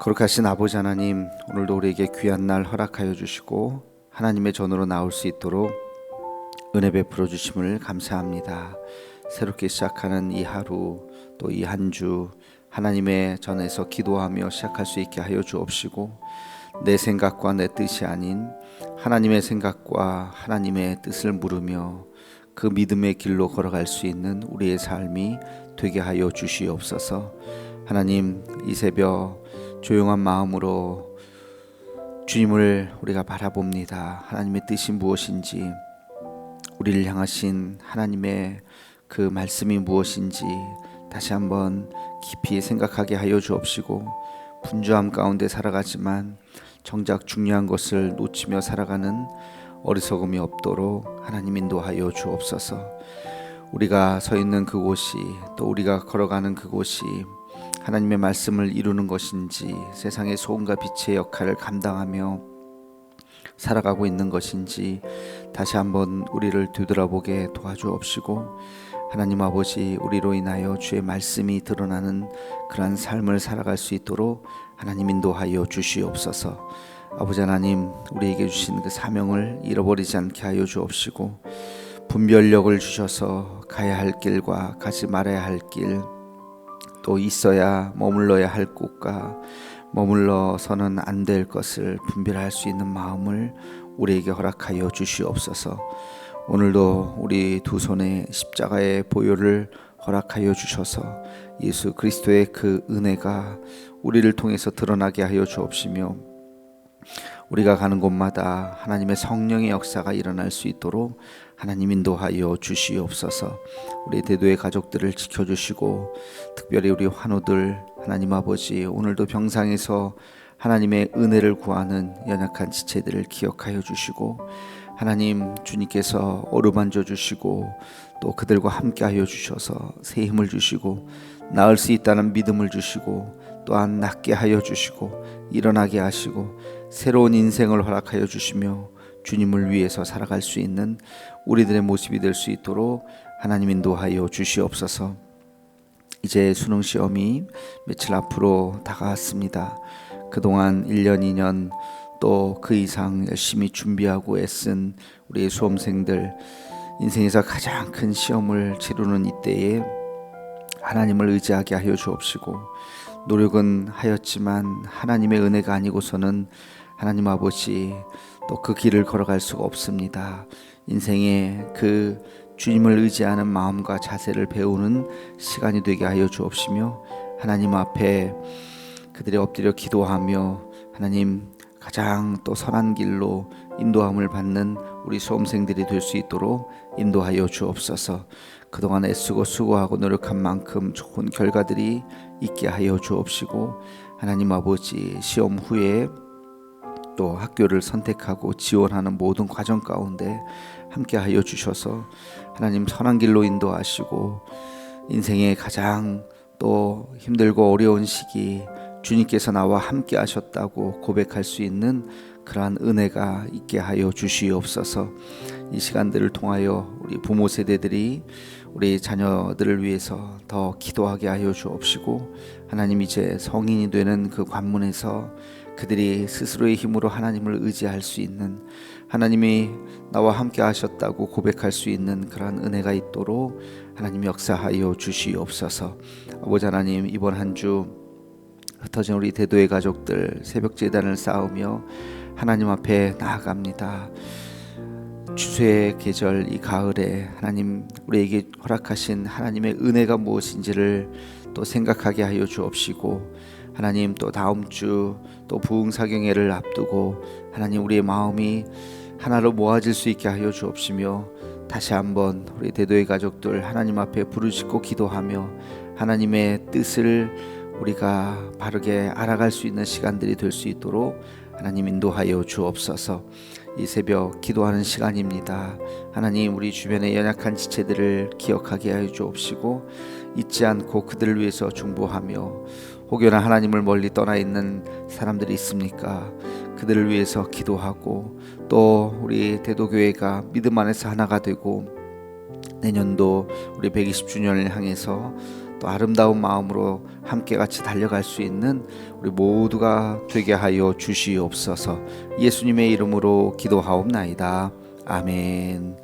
거룩하신 아버지 하나님, 오늘도 우리에게 귀한 날 허락하여 주시고 하나님의 전으로 나올 수 있도록 은혜 베풀어 주심을 감사합니다. 새롭게 시작하는 이 하루 또 이 한 주 하나님의 전에서 기도하며 시작할 수 있게 하여 주옵시고 내 생각과 내 뜻이 아닌 하나님의 생각과 하나님의 뜻을 물으며 그 믿음의 길로 걸어갈 수 있는 우리의 삶이 되게 하여 주시옵소서. 하나님 이 새벽 조용한 마음으로 주님을 우리가 바라봅니다. 하나님의 뜻이 무엇인지 우리를 향하신 하나님의 그 말씀이 무엇인지 다시 한번 깊이 생각하게 하여 주옵시고 분주함 가운데 살아가지만 정작 중요한 것을 놓치며 살아가는 어리석음이 없도록 하나님 인도하여 주옵소서. 우리가 서 있는 그곳이 또 우리가 걸어가는 그곳이 하나님의 말씀을 이루는 것인지 세상의 소음과 빛의 역할을 감당하며 살아가고 있는 것인지 다시 한번 우리를 되돌아보게 도와주옵시고 하나님 아버지 우리로 인하여 주의 말씀이 드러나는 그러한 삶을 살아갈 수 있도록 하나님 인도하여 주시옵소서. 아버지 하나님 우리에게 주신 그 사명을 잃어버리지 않게 하여 주옵시고 분별력을 주셔서 가야 할 길과 가지 말아야 할 길, 또 있어야 머물러야 할 곳과 머물러서는 안 될 것을 분별할 수 있는 마음을 우리에게 허락하여 주시옵소서. 오늘도 우리 두 손에 십자가의 보혈을 허락하여 주셔서 예수 그리스도의 그 은혜가 우리를 통해서 드러나게 하여 주옵시며 우리가 가는 곳마다 하나님의 성령의 역사가 일어날 수 있도록 하나님 인도하여 주시옵소서. 우리 대도의 가족들을 지켜주시고 특별히 우리 환우들 하나님 아버지 오늘도 병상에서 하나님의 은혜를 구하는 연약한 지체들을 기억하여 주시고 하나님 주님께서 어루만져 주시고 또 그들과 함께하여 주셔서 새 힘을 주시고 나을 수 있다는 믿음을 주시고 또한 낫게 하여 주시고 일어나게 하시고 새로운 인생을 허락하여 주시며 주님을 위해서 살아갈 수 있는 우리들의 모습이 될 수 있도록 하나님 인도하여 주시옵소서. 이제 수능 시험이 며칠 앞으로 다가왔습니다. 그동안 1년, 2년 또 그 이상 열심히 준비하고 애쓴 우리 수험생들 인생에서 가장 큰 시험을 치르는 이때에 하나님을 의지하게 하여 주옵시고 노력은 하였지만 하나님의 은혜가 아니고서는 하나님 아버지 또 그 길을 걸어갈 수가 없습니다. 인생의 그 주님을 의지하는 마음과 자세를 배우는 시간이 되게 하여 주옵시며 하나님 앞에 그들이 엎드려 기도하며 하나님 가장 또 선한 길로 인도함을 받는 우리 수험생들이 될 수 있도록 인도하여 주옵소서. 그동안 애쓰고 수고하고 노력한 만큼 좋은 결과들이 있게 하여 주옵시고 하나님 아버지 시험 후에 또 학교를 선택하고 지원하는 모든 과정 가운데 함께 하여 주셔서 하나님 선한 길로 인도하시고 인생의 가장 또 힘들고 어려운 시기 주님께서 나와 함께 하셨다고 고백할 수 있는 그러한 은혜가 있게 하여 주시옵소서. 이 시간들을 통하여 우리 부모 세대들이 우리 자녀들을 위해서 더 기도하게 하여 주옵시고 하나님 이제 성인이 되는 그 관문에서 그들이 스스로의 힘으로 하나님을 의지할 수 있는 하나님이 나와 함께 하셨다고 고백할 수 있는 그러한 은혜가 있도록 하나님 역사하여 주시옵소서. 아버지 하나님 이번 한 주 흩어진 우리 대도의 가족들 새벽 재단을 쌓으며 하나님 앞에 나아갑니다. 추수의 계절 이 가을에 하나님 우리에게 허락하신 하나님의 은혜가 무엇인지를 또 생각하게 하여 주옵시고 하나님 또 다음 주 또 부흥 사경회를 앞두고 하나님 우리의 마음이 하나로 모아질 수 있게 하여 주옵시며 다시 한번 우리 대도의 가족들 하나님 앞에 부르짖고 기도하며 하나님의 뜻을 우리가 바르게 알아갈 수 있는 시간들이 될 수 있도록 하나님 인도하여 주옵소서. 이 새벽 기도하는 시간입니다. 하나님 우리 주변의 연약한 지체들을 기억하게 하여 주옵시고 잊지 않고 그들을 위해서 중보하며 혹여나 하나님을 멀리 떠나 있는 사람들이 있습니까? 그들을 위해서 기도하고 또 우리 대도교회가 믿음 안에서 하나가 되고 내년도 우리 120주년을 향해서 또 아름다운 마음으로 함께 같이 달려갈 수 있는 우리 모두가 되게 하여 주시옵소서. 예수님의 이름으로 기도하옵나이다. 아멘.